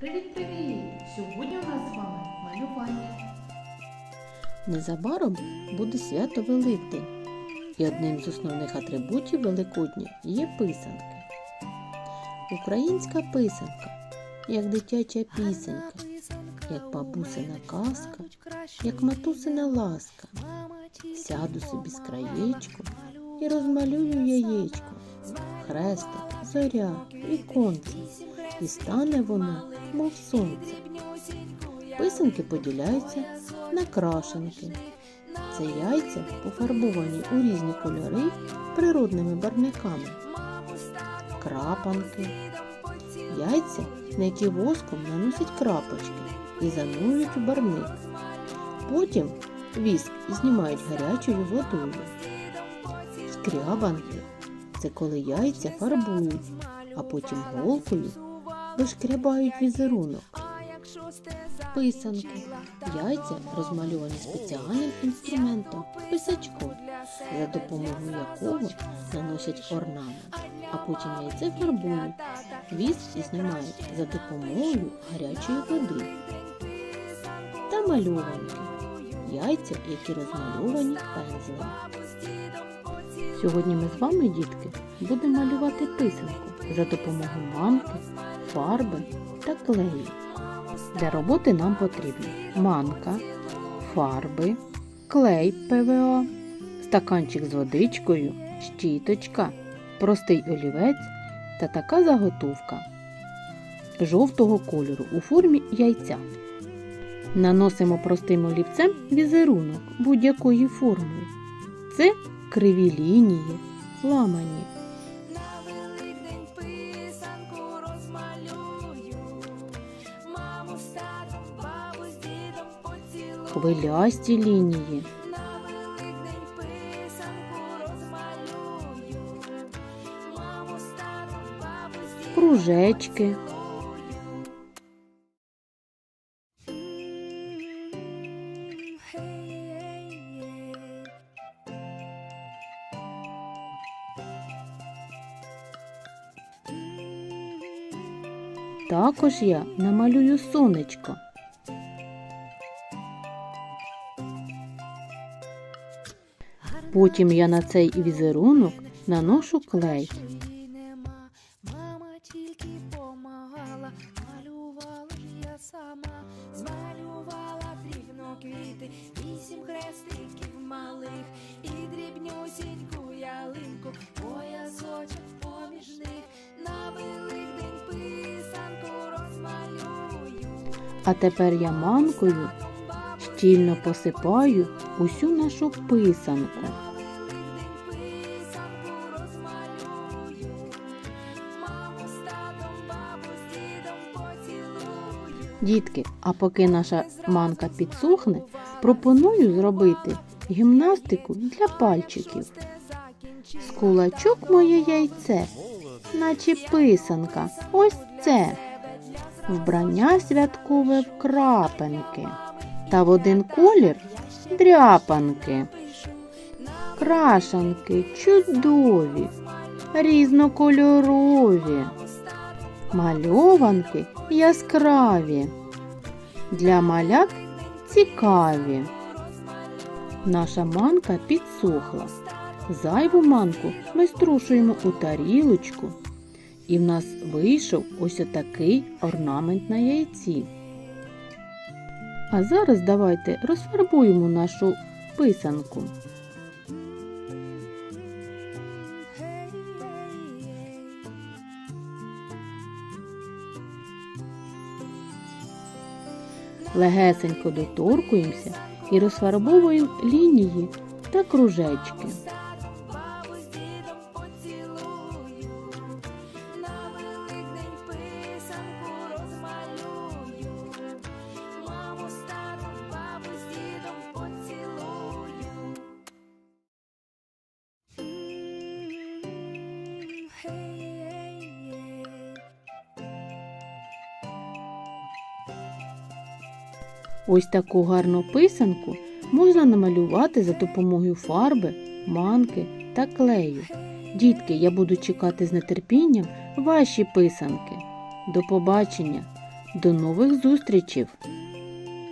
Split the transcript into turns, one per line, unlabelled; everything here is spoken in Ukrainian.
Привіт-привіт! Сьогодні у нас з вами малювання.
Незабаром буде свято Великдень, і одним з основних атрибутів Великодня є писанки. Українська писанка, як дитяча пісенька, як бабусина казка, як матусина ласка. Сяду собі з краєчку і розмалюю яєчко, хрестик, зоря, віконце, і стане воно, мов сонце. Писанки поділяються на крашенки. Це яйця пофарбовані у різні кольори природними барвниками. Крапанки. Яйця, на які воском наносять крапочки і занурюють у барвник. Потім віск знімають гарячою водою. Скрябанки це коли яйця фарбують, а потім голкою вишкрябають візерунок. Писанки. Яйця розмальовані спеціальним інструментом писачком, за допомогою якого наносять орнамент, а потім яйце фарбують. Віск знімають за допомогою гарячої води. Та мальованки. Яйця, які розмальовані пензлем. Сьогодні ми з вами, дітки, будемо малювати писанку за допомогою манки, фарби та клею. Для роботи нам потрібна манка, фарби, клей ПВО, стаканчик з водичкою, щіточка, простий олівець та така заготовка жовтого кольору у формі яйця. Наносимо простим олівцем візерунок будь-якої форми. Це криві лінії, ламані.
З дідом
кружечки, також я намалюю сонечко. Потім я на цей візерунок наношу клей. А тепер я манкою щільно посипаю усю нашу писанку. Дітки, а поки наша манка підсохне, пропоную зробити гімнастику для пальчиків. З кулачок моє яйце, наче писанка, ось це. Вбрання святкове в крапинки, та в один колір дряпанки. Крашанки чудові, різнокольорові, мальованки яскраві, для маляк цікаві. Наша манка підсохла. Зайву манку ми струшуємо у тарілочку. І в нас вийшов ось отакий орнамент на яйці. А зараз давайте розфарбуємо нашу писанку. Легесенько доторкуємося і розфарбовуємо лінії та кружечки. Ось таку гарну писанку можна намалювати за допомогою фарби, манки та клею. Дітки, я буду чекати з нетерпінням ваші писанки. До побачення! До нових зустрічей!